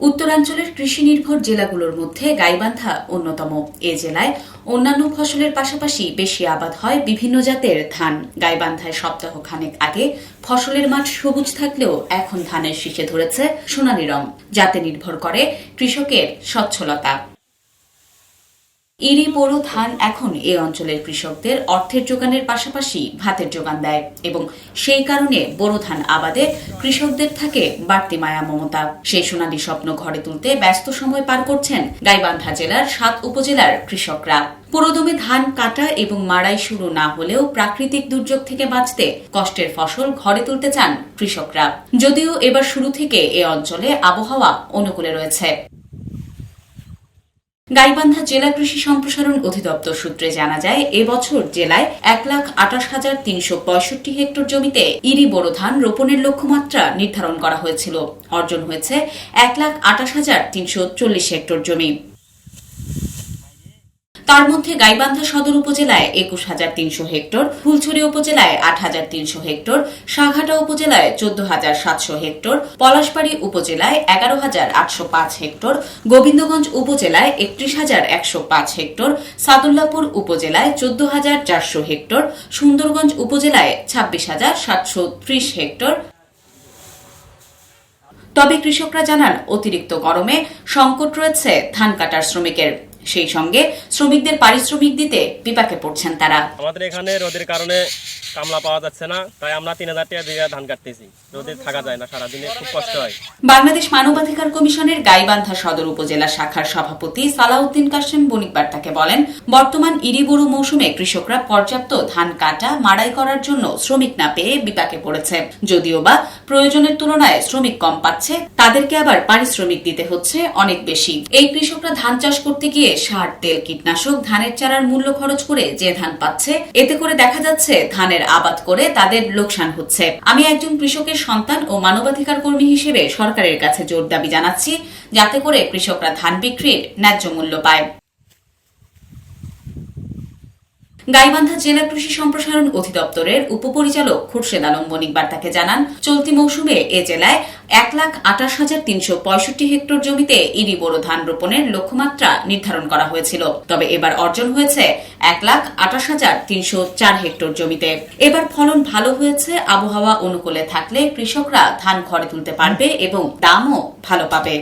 উত্তরাঞ্চলের কৃষি নির্ভর জেলাগুলোর মধ্যে গাইবান্ধা অন্যতম। এ জেলায় অন্যান্য ফসলের পাশাপাশি বেশি আবাদ হয় বিভিন্ন জাতের ধান। গাইবান্ধায় সপ্তাহ খানেক আগে ফসলের মাঠ সবুজ থাকলেও এখন ধানের শীষে ধরেছে সোনালি রং। যাতে নির্ভর করে কৃষকের সচ্ছলতা ইরি বোরো ধান এখন এ অঞ্চলের কৃষকদের অর্থের যোগানের পাশাপাশি ভাতের যোগান দেয় এবং সেই কারণে বোরো ধান আবাদে কৃষকদের থাকে বাড়তি মায়া মমতা। সেই সোনালী স্বপ্ন ঘরে তুলতে ব্যস্ত সময় পার করছেন গাইবান্ধা জেলার সাত উপজেলার কৃষকরা। পুরোদমে ধান কাটা এবং মাড়াই শুরু না হলেও প্রাকৃতিক দুর্যোগ থেকে বাঁচতে কষ্টের ফসল ঘরে তুলতে চান কৃষকরা। যদিও এবার শুরু থেকে এ অঞ্চলে আবহাওয়া অনুকূলে রয়েছে। গাইবান্ধা জেলা কৃষি সম্প্রসারণ অধিদপ্তর সূত্রে জানা যায়, এবছর জেলায় এক লাখ আঠাশ হাজার তিনশো পঁয়ষট্টি হেক্টর জমিতে ইরি বোরো ধান রোপণের লক্ষ্যমাত্রা নির্ধারণ করা হয়েছিল। অর্জন হয়েছে এক লাখ আঠাশ হাজার তিনশো চল্লিশ হেক্টর জমি। তার মধ্যে গাইবান্ধা সদর উপজেলায় একুশ হাজার তিনশো হেক্টর, ফুলছড়ি উপজেলায় আট হাজার তিনশো হেক্টর, সাঘাটা উপজেলায় চোদ্দ হাজার সাতশো হেক্টর, পলাশবাড়ি উপজেলায় এগারো হাজার আটশো পাঁচ হেক্টর, গোবিন্দগঞ্জ উপজেলায় একত্রিশ হাজার একশো পাঁচ হেক্টর, সাদুল্লাপুর উপজেলায় চোদ্দ হাজার চারশো হেক্টর, সুন্দরগঞ্জ উপজেলায় ছাব্বিশ হাজার সাতশো ত্রিশ হেক্টর। তবে কৃষকরা জানান, অতিরিক্ত গরমে সংকট রয়েছে ধান কাটার শ্রমিকের। সেই সঙ্গে শ্রমিকদের পারিশ্রমিক দিতে বিপাকে পড়ছেন তারা। আমাদের এখানে রোদের কারণে বাংলাদেশ মানবাধিকার কমিশনের গাইবান্ধা সদর উপজেলা শাখার সভাপতি সালাউদ্দিন কাশেম বণিক বার্তাকে বলেন, বর্তমান ইরিবুরু মৌসুমে কৃষকরা পর্যাপ্ত ধান কাটা, মাড়াই করার জন্য শ্রমিক না পেয়ে বিপাকে পড়েছে। যদিও বা প্রয়োজনের তুলনায় শ্রমিক কম পাচ্ছে, তাদেরকে আবার পারিশ্রমিক দিতে হচ্ছে অনেক বেশি। এই কৃষকরা ধান চাষ করতে গিয়ে সার, তেল, কীটনাশক, ধানের চারার মূল্য খরচ করে যে ধান পাচ্ছে, এতে করে দেখা যাচ্ছে ধানের আবাদ করে তাদের লোকসান হচ্ছে। আমি একজন কৃষকের সন্তান ও মানবাধিকার কর্মী হিসেবে সরকারের কাছে জোর দাবি জানাচ্ছি, যাতে করে কৃষকরা ধান বিক্রির ন্যায্য মূল্য পায়। গাইবান্ধা জেলা কৃষি সম্প্রসারণ অধিদপ্তরের উপপরিচালক খুরশেদ আলম বণিক বার্তাকে জানান, চলতি মৌসুমে এ জেলায় এক লাখ আঠাশ হাজার তিনশো পঁয়ষট্টি হেক্টর জমিতে ইরি বোরো ধান রোপণের লক্ষ্যমাত্রা নির্ধারণ করা হয়েছিল। তবে এবার অর্জন হয়েছে এক লাখ আঠাশ হাজার তিনশো চার হেক্টর জমিতে। এবার ফলন ভালো হয়েছে, আবহাওয়া অনুকূলে থাকলে কৃষকরা ধান ঘরে তুলতে পারবে এবং দামও ভালো পাবে।